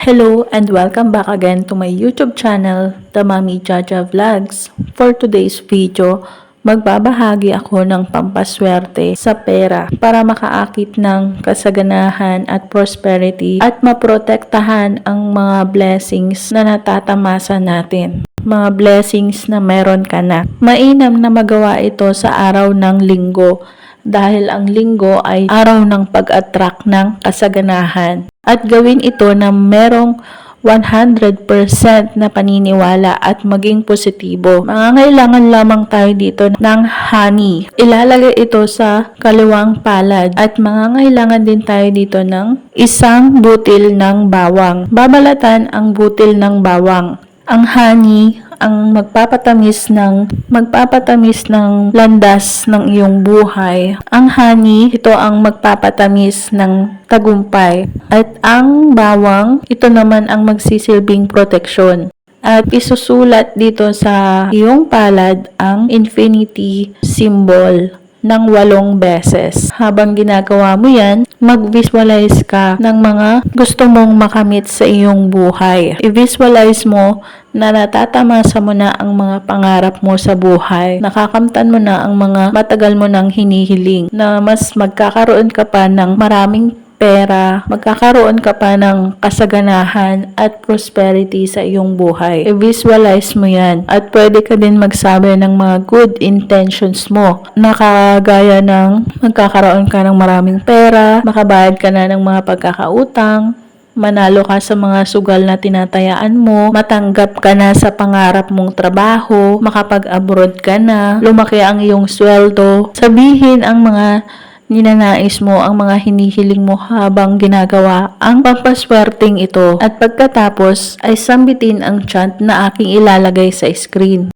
Hello and welcome back again to my YouTube channel, The Mami Jaja Vlogs. For today's video, magbabahagi ako ng pampaswerte sa pera para makaakit ng kasaganahan at prosperity at maprotektahan ang mga blessings na natatamasa natin. Mga blessings na meron ka na. Mainam na magawa ito sa araw ng linggo dahil ang linggo ay araw ng pag-attract ng kasaganahan. At gawin ito na merong 100% na paniniwala at maging positibo. Mangangailangan lamang tayo dito ng honey. Ilalagay ito sa kaliwang palad at mangangailangan din tayo dito ng isang butil ng bawang. Babalatan ang butil ng bawang. Ang honey ang magpapatamis ng magpapatamis ng landas ng iyong buhay. Ang honey, ito ang magpapatamis ng tagumpay. At ang bawang, ito naman ang magsisilbing proteksyon. At isusulat dito sa iyong palad ang infinity symbol ng walong beses. Habang ginagawa mo yan, mag-visualize ka ng mga gusto mong makamit sa iyong buhay. I-visualize mo na natatamasa mo na ang mga pangarap mo sa buhay. Nakakamtan mo na ang mga matagal mo nang hinihiling na mas magkakaroon ka pa ng maraming pera, magkakaroon ka pa ng kasaganahan at prosperity sa iyong buhay. I-visualize mo yan at pwede ka din magsabi ng mga good intentions mo. Nakagaya ng magkakaroon ka ng maraming pera, makabayad ka na ng mga pagkakautang, manalo ka sa mga sugal na tinatayaan mo, matanggap ka na sa pangarap mong trabaho, makapag-abroad ka na, lumaki ang iyong sweldo, sabihin ang mga ninanais mo ang mga hinihiling mo habang ginagawa ang pampaswerteng ito at pagkatapos ay sambitin ang chant na aking ilalagay sa screen.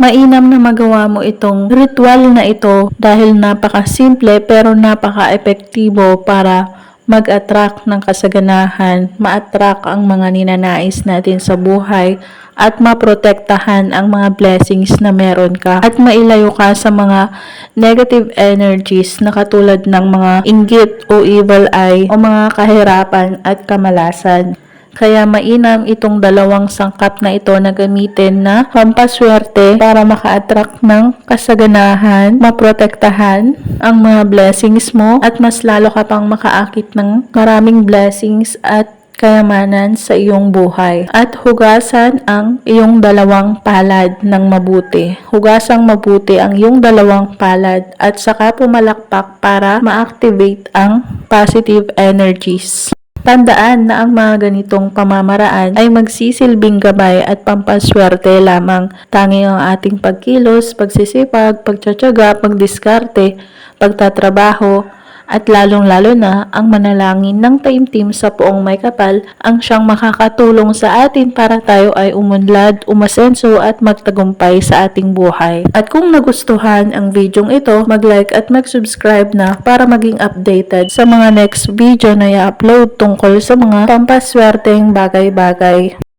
Mainam na magawa mo itong ritual na ito dahil napaka-simple pero napaka-epektibo para mag-attract ng kasaganahan, ma-attract ang mga ninanais natin sa buhay at maprotektahan ang mga blessings na meron ka at mailayo ka sa mga negative energies na katulad ng mga inggit o evil eye o mga kahirapan at kamalasan. Kaya mainam itong dalawang sangkap na ito na gamitin na pampaswerte para maka-attract ng kasaganahan, maprotektahan ang mga blessings mo at mas lalo ka pang makaakit ng maraming blessings at kayamanan sa iyong buhay at hugasan ang iyong dalawang palad ng mabuti. Hugasang mabuti ang iyong dalawang palad at saka pumalakpak para ma-activate ang positive energies. Tandaan na ang mga ganitong pamamaraan ay magsisilbing gabay at pampaswerte lamang. Tanging ang ating pagkilos, pagsisipag, pagtsatsaga, pagdiskarte, pagtatrabaho, at lalong-lalo na ang manalangin ng taimtim sa poong may kapal ang siyang makakatulong sa atin para tayo ay umunlad, umasenso at magtagumpay sa ating buhay. At kung nagustuhan ang videong ito, mag-like at mag-subscribe na para maging updated sa mga next video na i-upload tungkol sa mga pampaswerteng bagay-bagay.